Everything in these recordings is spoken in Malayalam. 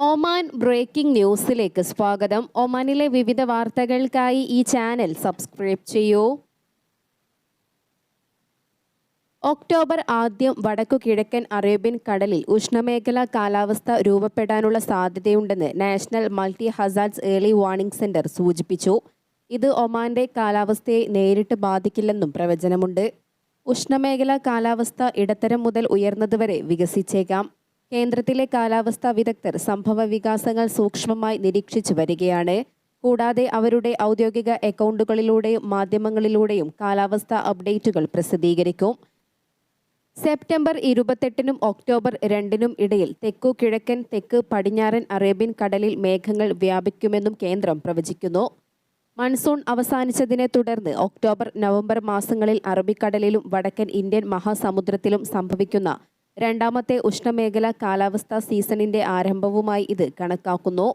ഒമാൻ ബ്രേക്കിംഗ് ന്യൂസിലേക്ക് സ്വാഗതം. ഒമാനിലെ വിവിധ വാർത്തകൾക്കായി ഈ ചാനൽ സബ്സ്ക്രൈബ് ചെയ്യൂ. ഒക്ടോബർ ആദ്യം വടക്കു കിഴക്കൻ അറേബ്യൻ കടലിൽ ഉഷ്ണമേഖലാ കാലാവസ്ഥ രൂപപ്പെടാനുള്ള സാധ്യതയുണ്ടെന്ന് national multi hazards early warning centre സൂചിപ്പിച്ചു. ഇത് ഒമാന്റെ കാലാവസ്ഥയെ നേരിട്ട് ബാധിക്കില്ലെന്നും പ്രവചനമുണ്ട്. ഉഷ്ണമേഖലാ കാലാവസ്ഥ ഇടത്തരം മുതൽ ഉയർന്നതുവരെ വികസിച്ചേക്കാം. കേന്ദ്രത്തിലെ കാലാവസ്ഥാ വിദഗ്ധർ സംഭവ വികാസങ്ങൾ സൂക്ഷ്മമായി നിരീക്ഷിച്ചു വരികയാണ്. കൂടാതെ അവരുടെ ഔദ്യോഗിക അക്കൗണ്ടുകളിലൂടെയും മാധ്യമങ്ങളിലൂടെയും കാലാവസ്ഥാ അപ്ഡേറ്റുകൾ പ്രസിദ്ധീകരിക്കും. സെപ്റ്റംബർ ഇരുപത്തെട്ടിനും ഒക്ടോബർ രണ്ടിനും ഇടയിൽ തെക്കു കിഴക്കൻ തെക്ക് പടിഞ്ഞാറൻ അറേബ്യൻ കടലിൽ മേഘങ്ങൾ വ്യാപിക്കുമെന്നും കേന്ദ്രം പ്രവചിക്കുന്നു. മൺസൂൺ അവസാനിച്ചതിനെ തുടർന്ന് ഒക്ടോബർ നവംബർ മാസങ്ങളിൽ അറബിക്കടലിലും വടക്കൻ ഇന്ത്യൻ മഹാസമുദ്രത്തിലും സംഭവിക്കുന്ന രണ്ടാമത്തെ ഉഷ്ണമേഖല കാലാവസ്ഥാ സീസണിന്റെ ആരംഭവുമായി ഇത് കണക്കാക്കുന്നു.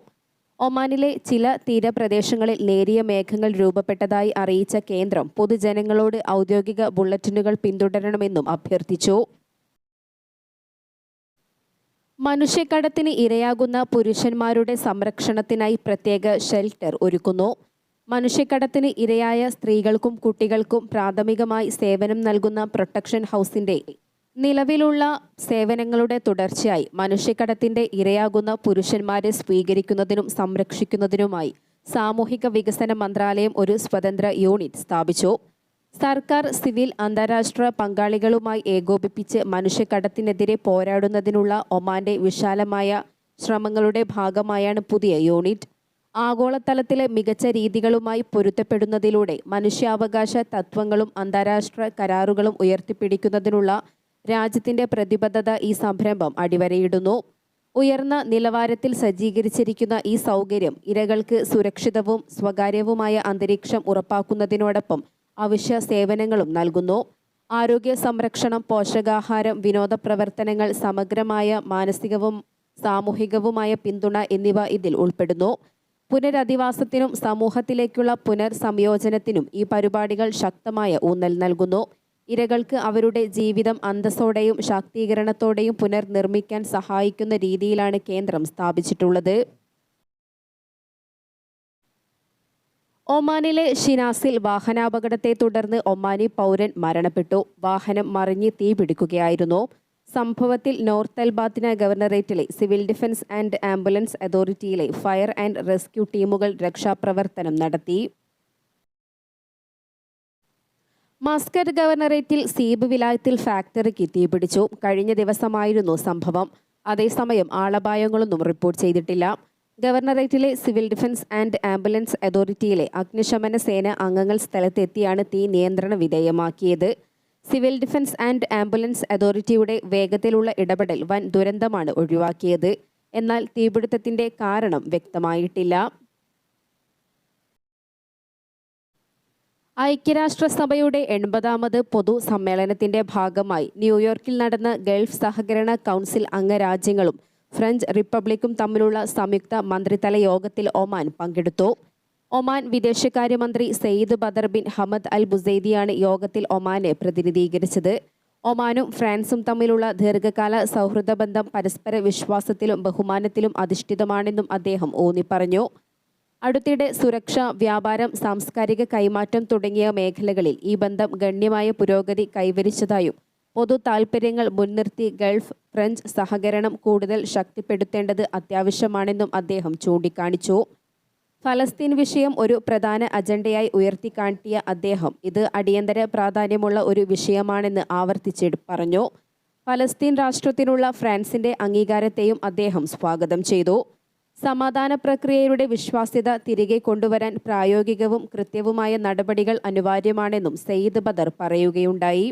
ഒമാനിലെ ചില തീരപ്രദേശങ്ങളിൽ നേരിയ മേഘങ്ങൾ രൂപപ്പെട്ടതായി അറിയിച്ച കേന്ദ്രം പൊതുജനങ്ങളോട് ഔദ്യോഗിക ബുള്ളറ്റിനുകൾ പിന്തുടരണമെന്നും അഭ്യർത്ഥിച്ചു. മനുഷ്യക്കടത്തിന് ഇരയാകുന്ന പുരുഷന്മാരുടെ സംരക്ഷണത്തിനായി പ്രത്യേക ഷെൽട്ടർ ഒരുക്കുന്നു. മനുഷ്യക്കടത്തിന് ഇരയായ സ്ത്രീകൾക്കും കുട്ടികൾക്കും പ്രാഥമികമായി സേവനം നൽകുന്ന പ്രൊട്ടക്ഷൻ ഹൗസിന്റെ നിലവിലുള്ള സേവനങ്ങളുടെ തുടർച്ചയായി മനുഷ്യക്കടത്തിന്റെ ഇരയാകുന്ന പുരുഷന്മാരെ സ്വീകരിക്കുന്നതിനും സംരക്ഷിക്കുന്നതിനുമായി സാമൂഹിക വികസന മന്ത്രാലയം ഒരു സ്വതന്ത്ര യൂണിറ്റ് സ്ഥാപിച്ചു. സർക്കാർ സിവിൽ അന്താരാഷ്ട്ര പങ്കാളികളുമായി ഏകോപിപ്പിച്ച് മനുഷ്യക്കടത്തിനെതിരെ പോരാടുന്നതിനുള്ള ഒമാന്റെ വിശാലമായ ശ്രമങ്ങളുടെ ഭാഗമായാണ് പുതിയ യൂണിറ്റ്. ആഗോളതലത്തിലെ മികച്ച രീതികളുമായി പൊരുത്തപ്പെടുന്നതിലൂടെ മനുഷ്യാവകാശ തത്വങ്ങളും അന്താരാഷ്ട്ര കരാറുകളും ഉയർത്തിപ്പിടിക്കുന്നതിനുള്ള രാജ്യത്തിന്റെ പ്രതിബദ്ധത ഈ സംരംഭം അടിവരയിടുന്നു. ഉയർന്ന നിലവാരത്തിൽ സജ്ജീകരിച്ചിരിക്കുന്ന ഈ സൗകര്യം ഇരകൾക്ക് സുരക്ഷിതവും സ്വകാര്യവുമായ അന്തരീക്ഷം ഉറപ്പാക്കുന്നതിനോടൊപ്പം അവശ്യ സേവനങ്ങളും നൽകുന്നു. ആരോഗ്യ സംരക്ഷണം പോഷകാഹാരം വിനോദ പ്രവർത്തനങ്ങൾ സമഗ്രമായ മാനസികവും സാമൂഹികവുമായ പിന്തുണ എന്നിവ ഇതിൽ ഉൾപ്പെടുന്നു. പുനരധിവാസത്തിനും സമൂഹത്തിലേക്കുള്ള പുനർസംയോജനത്തിനും ഈ പരിപാടികൾ ശക്തമായ ഊന്നൽ നൽകുന്നു. ഇരകൾക്ക് അവരുടെ ജീവിതം അന്തസ്സോടെയും ശാക്തീകരണത്തോടെയും പുനർനിർമ്മിക്കാൻ സഹായിക്കുന്ന രീതിയിലാണ് കേന്ദ്രം സ്ഥാപിച്ചിട്ടുള്ളത്. ഒമാനിലെ ഷിനാസിൽ വാഹനാപകടത്തെ തുടർന്ന് ഒമാനി പൗരൻ മരണപ്പെട്ടു. വാഹനം മറിഞ്ഞ് തീപിടിക്കുകയായിരുന്നു സംഭവത്തിൽ നോർത്ത് അൽബാത്തിന ഗവർണറേറ്റിലെ സിവിൽ ഡിഫൻസ് ആൻഡ് ആംബുലൻസ് അതോറിറ്റിയിലെ ഫയർ ആൻഡ് റെസ്ക്യൂ ടീമുകൾ രക്ഷാപ്രവർത്തനം നടത്തി. മസ്കറ്റ് ഗവർണറേറ്റിൽ സീബ് വിലായത്തിൽ ഫാക്ടറിക്ക് തീപിടിച്ചു കഴിഞ്ഞ ദിവസമായിരുന്നു സംഭവം. അതേസമയം ആളപായങ്ങളൊന്നും റിപ്പോർട്ട് ചെയ്തിട്ടില്ല. ഗവർണറേറ്റിലെ സിവിൽ ഡിഫൻസ് ആൻഡ് ആംബുലൻസ് അതോറിറ്റിയിലെ അഗ്നിശമന സേന അംഗങ്ങൾ സ്ഥലത്തെത്തിയാണ് തീ നിയന്ത്രണ വിധേയമാക്കിയത്. സിവിൽ ഡിഫൻസ് ആൻഡ് ആംബുലൻസ് അതോറിറ്റിയുടെ വേഗത്തിലുള്ള ഇടപെടൽ വൻ ദുരന്തമാണ് ഒഴിവാക്കിയത്. എന്നാൽ തീപിടുത്തത്തിന്റെ കാരണം വ്യക്തമായിട്ടില്ല. ഐക്യരാഷ്ട്രസഭയുടെ എൺപതാമത് പൊതു സമ്മേളനത്തിന്റെ ഭാഗമായി ന്യൂയോർക്കിൽ നടന്ന ഗൾഫ് സഹകരണ കൗൺസിൽ അംഗരാജ്യങ്ങളും ഫ്രഞ്ച് റിപ്പബ്ലിക്കും തമ്മിലുള്ള സംയുക്ത മന്ത്രിതല യോഗത്തിൽ ഒമാൻ പങ്കെടുത്തു. ഒമാൻ വിദേശകാര്യമന്ത്രി Sayyid Badr bin Hamad Al ബുസൈദിയാണ് യോഗത്തിൽ ഒമാനെ പ്രതിനിധീകരിച്ചത്. ഒമാനും ഫ്രാൻസും തമ്മിലുള്ള ദീർഘകാല സൗഹൃദ ബന്ധം പരസ്പര വിശ്വാസത്തിലും ബഹുമാനത്തിലും അധിഷ്ഠിതമാണെന്നും അദ്ദേഹം ഊന്നിപ്പറഞ്ഞു. അടുത്തിടെ സുരക്ഷ വ്യാപാരം സാംസ്കാരിക കൈമാറ്റം തുടങ്ങിയ മേഖലകളിൽ ഈ ബന്ധം ഗണ്യമായ പുരോഗതി കൈവരിച്ചതായും പൊതു താൽപ്പര്യങ്ങൾ മുൻനിർത്തി ഗൾഫ് ഫ്രഞ്ച് സഹകരണം കൂടുതൽ ശക്തിപ്പെടുത്തേണ്ടത് അത്യാവശ്യമാണെന്നും അദ്ദേഹം ചൂണ്ടിക്കാണിച്ചു. ഫലസ്തീൻ വിഷയം ഒരു പ്രധാന അജണ്ടയായി ഉയർത്തിക്കാട്ടിയ അദ്ദേഹം ഇത് അടിയന്തര പ്രാധാന്യമുള്ള ഒരു വിഷയമാണെന്ന് ആവർത്തിച്ച് പറഞ്ഞു. ഫലസ്തീൻ രാഷ്ട്രത്തിനുള്ള ഫ്രാൻസിന്റെ അംഗീകാരത്തെയും അദ്ദേഹം സ്വാഗതം ചെയ്തു. സമാധാന പ്രക്രിയയുടെ വിശ്വാസ്യത തിരികെ കൊണ്ടുവരാൻ പ്രായോഗികവും കൃത്യവുമായ നടപടികൾ അനിവാര്യമാണെന്നും സയ്യിദ് ബദർ പറയുകയുണ്ടായി.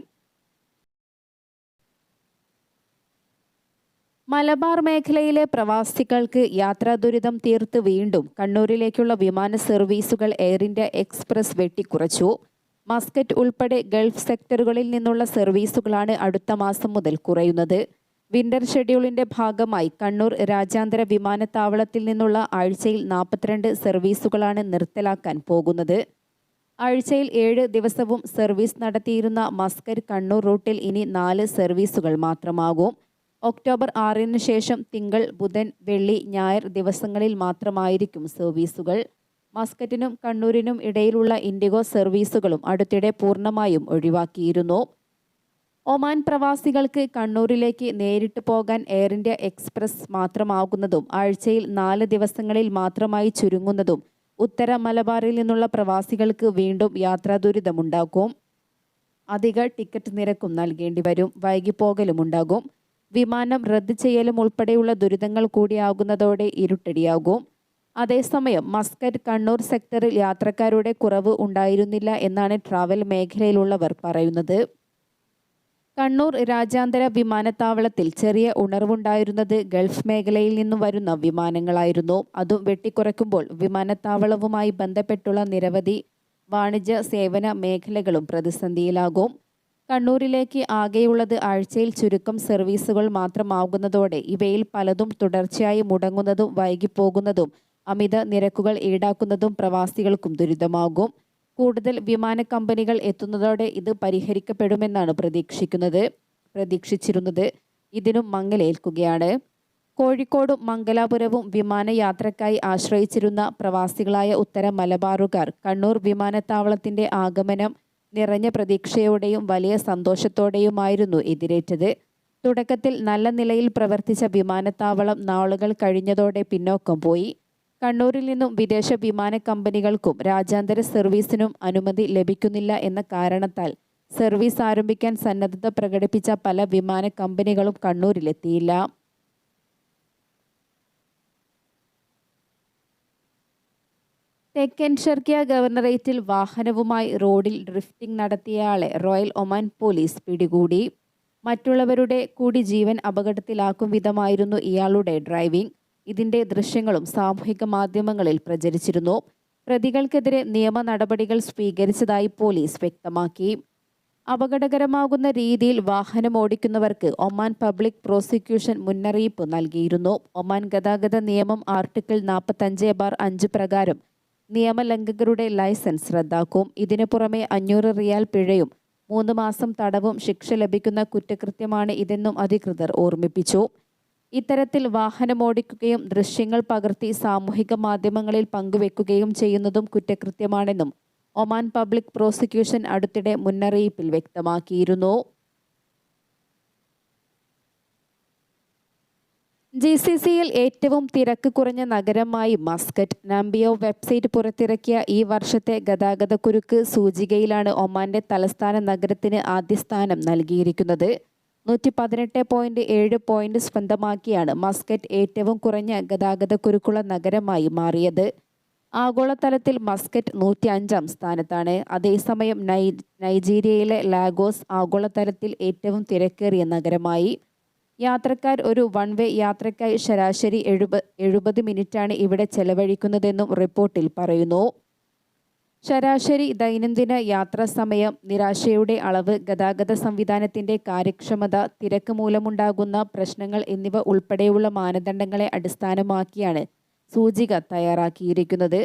മലബാർ മേഖലയിലെ പ്രവാസികൾക്ക് യാത്രാ ദുരിതം തീർത്ത് വീണ്ടും കണ്ണൂരിലേക്കുള്ള വിമാന സർവീസുകൾ എയർ ഇന്ത്യ എക്സ്പ്രസ് വെട്ടിക്കുറച്ചു. മസ്കറ്റ് ഉൾപ്പെടെ ഗൾഫ് സെക്ടറുകളിൽ നിന്നുള്ള സർവീസുകളാണ് അടുത്ത മാസം മുതൽ കുറയുന്നത്. വിന്റർ ഷെഡ്യൂളിന്റെ ഭാഗമായി കണ്ണൂർ രാജ്യാന്തര വിമാനത്താവളത്തിൽ നിന്നുള്ള ആഴ്ചയിൽ നാൽപ്പത്തിരണ്ട് സർവീസുകളാണ് നിർത്തലാക്കാൻ പോകുന്നത്. ആഴ്ചയിൽ ഏഴ് ദിവസവും സർവീസ് നടത്തിയിരുന്ന മസ്കർ കണ്ണൂർ റൂട്ടിൽ ഇനി നാല് സർവീസുകൾ മാത്രമാകും. ഒക്ടോബർ ആറിന് ശേഷം തിങ്കൾ ബുധൻ വെള്ളി ഞായർ ദിവസങ്ങളിൽ മാത്രമായിരിക്കും സർവീസുകൾ. മസ്കറ്റിനും കണ്ണൂരിനും ഇടയിലുള്ള ഇൻഡിഗോ സർവീസുകളും അടുത്തിടെ പൂർണമായും ഒഴിവാക്കിയിരുന്നു. ഒമാൻ പ്രവാസികൾക്ക് കണ്ണൂരിലേക്ക് നേരിട്ട് പോകാൻ എയർ ഇന്ത്യ എക്സ്പ്രസ് മാത്രമാകുന്നതും ആഴ്ചയിൽ നാല് ദിവസങ്ങളിൽ മാത്രമായി ചുരുങ്ങുന്നതും ഉത്തര മലബാറിൽ നിന്നുള്ള പ്രവാസികൾക്ക് വീണ്ടും യാത്രാ ദുരിതമുണ്ടാക്കും അധിക ടിക്കറ്റ് നിരക്കും നൽകേണ്ടി വരും വൈകിപ്പോകലുമുണ്ടാകും വിമാനം റദ്ദ് ചെയ്യലും ഉൾപ്പെടെയുള്ള ദുരിതങ്ങൾ കൂടിയാകുന്നതോടെ ഇരുട്ടടിയാകും. അതേസമയം മസ്കറ്റ് കണ്ണൂർ സെക്ടറിൽ യാത്രക്കാരുടെ കുറവ് ഉണ്ടായിരുന്നില്ല എന്നാണ് ട്രാവൽ മേഖലയിലുള്ളവർ പറയുന്നത്. കണ്ണൂർ രാജ്യാന്തര വിമാനത്താവളത്തിൽ ചെറിയ ഉണർവുണ്ടായിരുന്നത് ഗൾഫ് മേഖലയിൽ നിന്നും വരുന്ന വിമാനങ്ങളായിരുന്നു. അതും വെട്ടിക്കുറയ്ക്കുമ്പോൾ വിമാനത്താവളവുമായി ബന്ധപ്പെട്ടുള്ള നിരവധി വാണിജ്യ സേവന മേഖലകളും പ്രതിസന്ധിയിലാകും. കണ്ണൂരിലേക്ക് ആകെയുള്ളത് ആഴ്ചയിൽ ചുരുക്കം സർവീസുകൾ മാത്രമാകുന്നതോടെ ഇവയിൽ പലതും തുടർച്ചയായി മുടങ്ങുന്നതും വൈകിപ്പോകുന്നതും അമിത നിരക്കുകൾ ഈടാക്കുന്നതും പ്രവാസികൾക്കും ദുരിതമാകും. കൂടുതൽ വിമാന കമ്പനികൾ എത്തുന്നതോടെ ഇത് പരിഹരിക്കപ്പെടുമെന്നാണ് പ്രതീക്ഷിക്കുന്നത് പ്രതീക്ഷിച്ചിരുന്നത്. ഇതിനും മങ്ങലേൽക്കുകയാണ്. കോഴിക്കോടും മംഗലാപുരവും വിമാനയാത്രക്കായി ആശ്രയിച്ചിരുന്ന പ്രവാസികളായ ഉത്തര മലബാറുകാർ കണ്ണൂർ വിമാനത്താവളത്തിന്റെ ആഗമനം നിറഞ്ഞ പ്രതീക്ഷയോടെയും വലിയ സന്തോഷത്തോടെയുമായിരുന്നു എതിരേറ്റത്. തുടക്കത്തിൽ നല്ല നിലയിൽ പ്രവർത്തിച്ച വിമാനത്താവളം നാളുകൾ കഴിഞ്ഞതോടെ പിന്നോക്കം പോയി. കണ്ണൂരിൽ നിന്നും വിദേശ വിമാന കമ്പനികൾക്കും രാജ്യാന്തര സർവീസിനും അനുമതി ലഭിക്കുന്നില്ല എന്ന കാരണത്താൽ സർവീസ് ആരംഭിക്കാൻ സന്നദ്ധത പ്രകടിപ്പിച്ച പല വിമാന കമ്പനികളും കണ്ണൂരിലെത്തിയില്ല. തെക്കൻ ഷർക്കിയ ഗവർണറേറ്റിൽ വാഹനവുമായി റോഡിൽ ഡ്രിഫ്റ്റിംഗ് നടത്തിയയാളെ റോയൽ ഒമാൻ പോലീസ് പിടികൂടി. മറ്റുള്ളവരുടെ കൂടി ജീവൻ അപകടത്തിലാക്കും വിധമായിരുന്നു ഇയാളുടെ ഡ്രൈവിംഗ്. ഇതിന്റെ ദൃശ്യങ്ങളും സാമൂഹിക മാധ്യമങ്ങളിൽ പ്രചരിച്ചിരുന്നു. പ്രതികൾക്കെതിരെ നിയമ നടപടികൾ സ്വീകരിച്ചതായി പോലീസ് വ്യക്തമാക്കി. അപകടകരമാകുന്ന രീതിയിൽ വാഹനം ഓടിക്കുന്നവർക്ക് ഒമാൻ പബ്ലിക് പ്രോസിക്യൂഷൻ മുന്നറിയിപ്പ് നൽകിയിരുന്നു. ഒമാൻ ഗതാഗത നിയമം ആർട്ടിക്കിൾ നാൽപ്പത്തഞ്ച് ബാർ അഞ്ച് പ്രകാരം നിയമലംഘകരുടെ ലൈസൻസ് റദ്ദാക്കും. ഇതിനു പുറമെ അഞ്ഞൂറ് റിയാൽ പിഴയും മൂന്ന് മാസം തടവും ശിക്ഷ ലഭിക്കുന്ന കുറ്റകൃത്യമാണ് ഇതെന്നും അധികൃതർ ഓർമ്മിപ്പിച്ചു. ഇത്തരത്തിൽ വാഹനമോടിക്കുകയും ദൃശ്യങ്ങൾ പകർത്തി സാമൂഹിക മാധ്യമങ്ങളിൽ പങ്കുവെക്കുകയും ചെയ്യുന്നതും കുറ്റകൃത്യമാണെന്നും ഒമാൻ പബ്ലിക് പ്രോസിക്യൂഷൻ അടുത്തിടെ മുന്നറിയിപ്പിൽ വ്യക്തമാക്കിയിരുന്നു. ജി സി സിയിൽ ഏറ്റവും തിരക്ക് കുറഞ്ഞ നഗരമായി മസ്കറ്റ്. നാംബിയോ വെബ്സൈറ്റ് പുറത്തിറക്കിയ ഈ വർഷത്തെ ഗതാഗതക്കുരുക്ക് സൂചികയിലാണ് ഒമാന്റെ തലസ്ഥാന നഗരത്തിന് ആദ്യ സ്ഥാനം നൽകിയിരിക്കുന്നത്. നൂറ്റി പതിനെട്ട് പോയിന്റ് ഏഴ് പോയിന്റ് സ്വന്തമാക്കിയാണ് മസ്കറ്റ് ഏറ്റവും കുറഞ്ഞ ഗതാഗതക്കുരുക്കുള്ള നഗരമായി മാറിയത്. ആഗോളതലത്തിൽ മസ്കറ്റ് നൂറ്റി അഞ്ചാം സ്ഥാനത്താണ്. അതേസമയം നൈ നൈജീരിയയിലെ ലാഗോസ് ആഗോളതലത്തിൽ ഏറ്റവും തിരക്കേറിയ നഗരമായി. യാത്രക്കാർ ഒരു വൺ വേ യാത്രയ്ക്കായി ശരാശരി എഴുപ എഴുപത് മിനിറ്റാണ് ഇവിടെ ചെലവഴിക്കുന്നതെന്നും റിപ്പോർട്ടിൽ പറയുന്നു. ശരാശരി ദൈനംദിന യാത്രാ സമയം നിരാശയുടെ അളവ് ഗതാഗത സംവിധാനത്തിന്റെ കാര്യക്ഷമത തിരക്ക് മൂലമുണ്ടാകുന്ന പ്രശ്നങ്ങൾ എന്നിവ ഉൾപ്പെടെയുള്ള മാനദണ്ഡങ്ങളെ അടിസ്ഥാനമാക്കിയാണ് സൂചിക തയ്യാറാക്കിയിരിക്കുന്നത്.